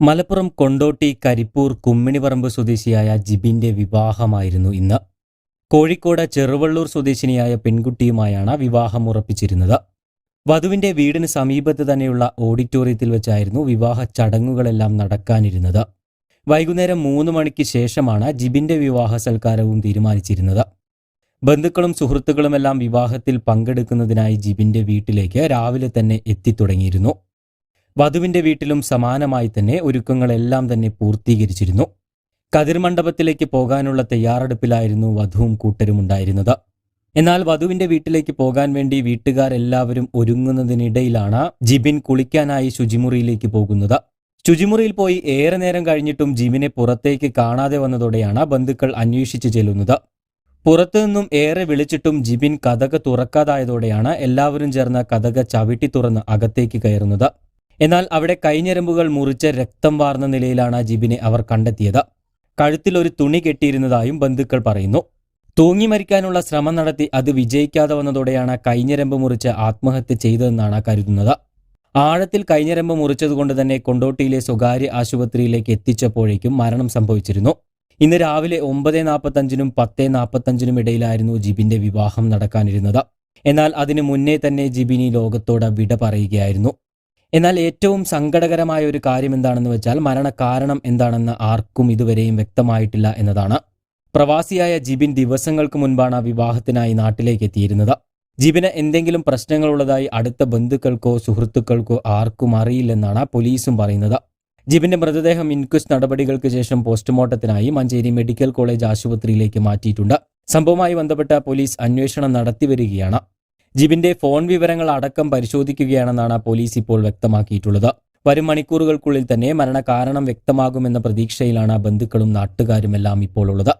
മലപ്പുറം കൊണ്ടോട്ടി കരിപ്പൂർ കുമ്മിണിപറമ്പ് സ്വദേശിയായ ജിബിന്റെ വിവാഹമായിരുന്നു ഇന്ന്. കോഴിക്കോട് ചെറുവള്ളൂർ സ്വദേശിനിയായ പെൺകുട്ടിയുമായാണ് വിവാഹം ഉറപ്പിച്ചിരുന്നത്. വധുവിന്റെ വീടിന് സമീപത്ത് തന്നെയുള്ള ഓഡിറ്റോറിയത്തിൽ വെച്ചായിരുന്നു വിവാഹ ചടങ്ങുകളെല്ലാം നടക്കാനിരുന്നത്. വൈകുന്നേരം മൂന്ന് മണിക്ക് ശേഷമാണ് ജിബിന്റെ വിവാഹ സൽക്കാരവും തീരുമാനിച്ചിരുന്നത്. ബന്ധുക്കളും സുഹൃത്തുക്കളുമെല്ലാം വിവാഹത്തിൽ പങ്കെടുക്കുന്നതിനായി ജിബിന്റെ വീട്ടിലേക്ക് രാവിലെ തന്നെ എത്തിത്തുടങ്ങിയിരുന്നു. വധുവിന്റെ വീട്ടിലും സമാനമായി തന്നെ ഒരുക്കങ്ങളെല്ലാം തന്നെ പൂർത്തീകരിച്ചിരുന്നു. കതിർമണ്ഡപത്തിലേക്ക് പോകാനുള്ള തയ്യാറെടുപ്പിലായിരുന്നു വധുവും കൂട്ടരും ഉണ്ടായിരുന്നത്. എന്നാൽ വധുവിന്റെ വീട്ടിലേക്ക് പോകാൻ വേണ്ടി വീട്ടുകാരെല്ലാവരും ഒരുങ്ങുന്നതിനിടയിലാണ് ജിബിൻ കുളിക്കാനായി ശുചിമുറിയിലേക്ക് പോകുന്നത്. ശുചിമുറിയിൽ പോയി ഏറെ നേരം കഴിഞ്ഞിട്ടും ജിബിനെ പുറത്തേക്ക് കാണാതെ വന്നതോടെയാണ് ബന്ധുക്കൾ അന്വേഷിച്ചു ചെല്ലുന്നത്. പുറത്തുനിന്നും ഏറെ വിളിച്ചിട്ടും ജിബിൻ കഥക തുറക്കാതായതോടെയാണ് എല്ലാവരും ചേർന്ന് കഥക ചവിട്ടി തുറന്ന് അകത്തേക്ക് കയറുന്നത്. എന്നാൽ അവിടെ കൈഞ്ഞരമ്പുകൾ മുറിച്ച് രക്തം വാർന്ന നിലയിലാണ് ജിബിനെ അവർ കണ്ടെത്തിയത്. കഴുത്തിൽ ഒരു തുണി കെട്ടിയിരുന്നതായും ബന്ധുക്കൾ പറയുന്നു. തൂങ്ങി മരിക്കാനുള്ള ശ്രമം നടത്തി അത് വിജയിക്കാതെ വന്നതോടെയാണ് കൈഞ്ഞരമ്പ് മുറിച്ച് ആത്മഹത്യ ചെയ്തതെന്നാണ് കരുതുന്നത്. ആഴത്തിൽ കൈഞ്ഞരമ്പ് മുറിച്ചതുകൊണ്ട് തന്നെ കൊണ്ടോട്ടിയിലെ സ്വകാര്യ ആശുപത്രിയിലേക്ക് എത്തിച്ചപ്പോഴേക്കും മരണം സംഭവിച്ചിരുന്നു. ഇന്ന് രാവിലെ ഒമ്പത് നാൽപ്പത്തഞ്ചിനും പത്ത് നാൽപ്പത്തഞ്ചിനും ഇടയിലായിരുന്നു ജിബിന്റെ വിവാഹം നടക്കാനിരുന്നത്. എന്നാൽ അതിനു മുന്നേ തന്നെ ജിബിനി ലോകത്തോട് വിട പറയുകയായിരുന്നു. എന്നാൽ ഏറ്റവും സങ്കടകരമായ ഒരു കാര്യം എന്താണെന്ന് വെച്ചാൽ മരണകാരണം എന്താണെന്ന് ആർക്കും ഇതുവരെയും വ്യക്തമായിട്ടില്ല എന്നതാണ്. പ്രവാസിയായ ജിബിൻ ദിവസങ്ങൾക്ക് മുൻപാണ് വിവാഹത്തിനായി നാട്ടിലേക്ക് എത്തിയിരുന്നത്. ജിബിന് എന്തെങ്കിലും പ്രശ്നങ്ങളുള്ളതായി അടുത്ത ബന്ധുക്കൾക്കോ സുഹൃത്തുക്കൾക്കോ ആർക്കും അറിയില്ലെന്നാണ് പോലീസും പറയുന്നത്. ജിബിന്റെ മൃതദേഹം ഇൻക്വസ്റ്റ് നടപടികൾക്ക് ശേഷം പോസ്റ്റ്മോർട്ടത്തിനായി മഞ്ചേരി മെഡിക്കൽ കോളേജ് ആശുപത്രിയിലേക്ക് മാറ്റിയിട്ടുണ്ട്. സംഭവവുമായി ബന്ധപ്പെട്ട പോലീസ് അന്വേഷണം നടത്തിവരികയാണ് ജിബിന്റെ ഫോൺ വിവരങ്ങൾ അടക്കം പരിശോധിക്കുകയാണെന്നാണ് പോലീസ് ഇപ്പോൾ വ്യക്തമാക്കിയിട്ടുള്ളത്. വരും മണിക്കൂറുകൾക്കുള്ളിൽ തന്നെ മരണകാരണം വ്യക്തമാകുമെന്ന പ്രതീക്ഷയിലാണ് ബന്ധുക്കളും നാട്ടുകാരുമെല്ലാം ഇപ്പോൾ ഉള്ളത്.